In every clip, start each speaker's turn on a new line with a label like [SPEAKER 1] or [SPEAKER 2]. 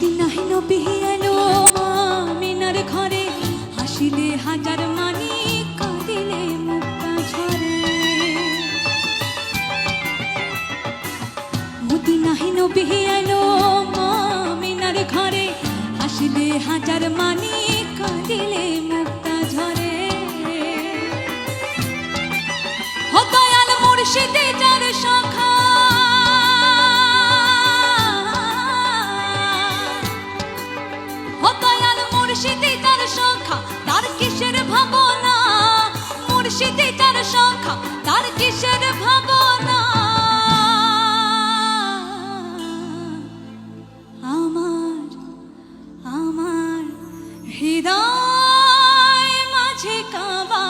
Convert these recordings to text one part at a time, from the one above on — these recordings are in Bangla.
[SPEAKER 1] মদিনাহি নবী এলো মিনার ঘরে হাসিলে হাজার মানি কাঁদিলে মুক্তা ঝরে। মদিনাহি নবী মুর্শিদে যার সখা তার কিসের ভাবনা? আমার আমার হৃদয় মাঝে কাবা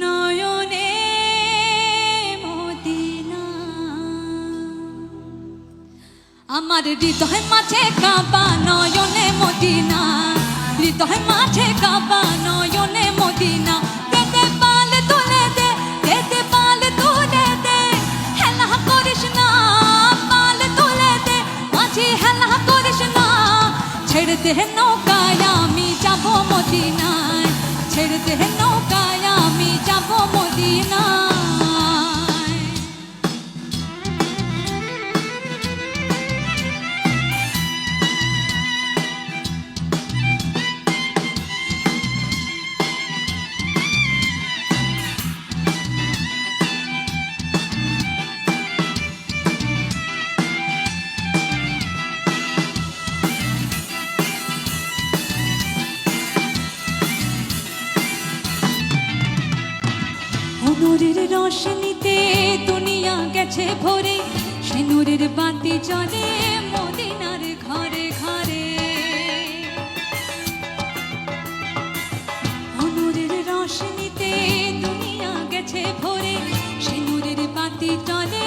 [SPEAKER 1] নয়নে মদিনা। আমার হৃদয় মাঝে কাবা নয়নে মদিনা। হৃদয় মাঝে কাবা নয়নে মদিনা। ছেড়ে হে নৌকায় আমি যাব মদিনায়। ছেড়ে হে নৌকায় আমি যাব মদিনায়। অনুরের রোশনীতে দুনিয়া গেছে ভরে সে নূরের বাতি জ্বলে মদিনার ঘরে ঘরে। অনুরের রোশনীতে দুনিয়া গেছে ভরে সে নূরের বাতি জ্বলে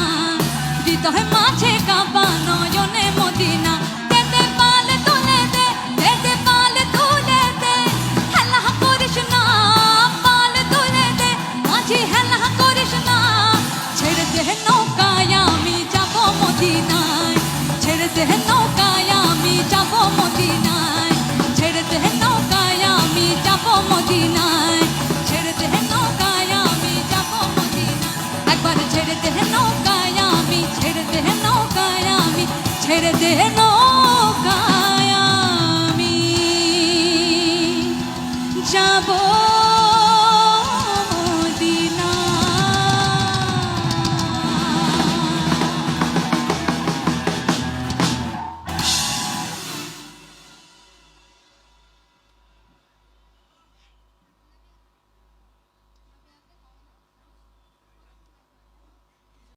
[SPEAKER 1] হৃদয় মাঝে কাবা নয়নে মদিনা। দে দে তুলে দে দে দে তুলে দে। হেলা করিস না, পালে তুলে দে। মাঝি হেলা করিস না, ছেড়ে দে নৌকায়, আমি যাব মদিনায়। ছেড়ে দে নৌকায় en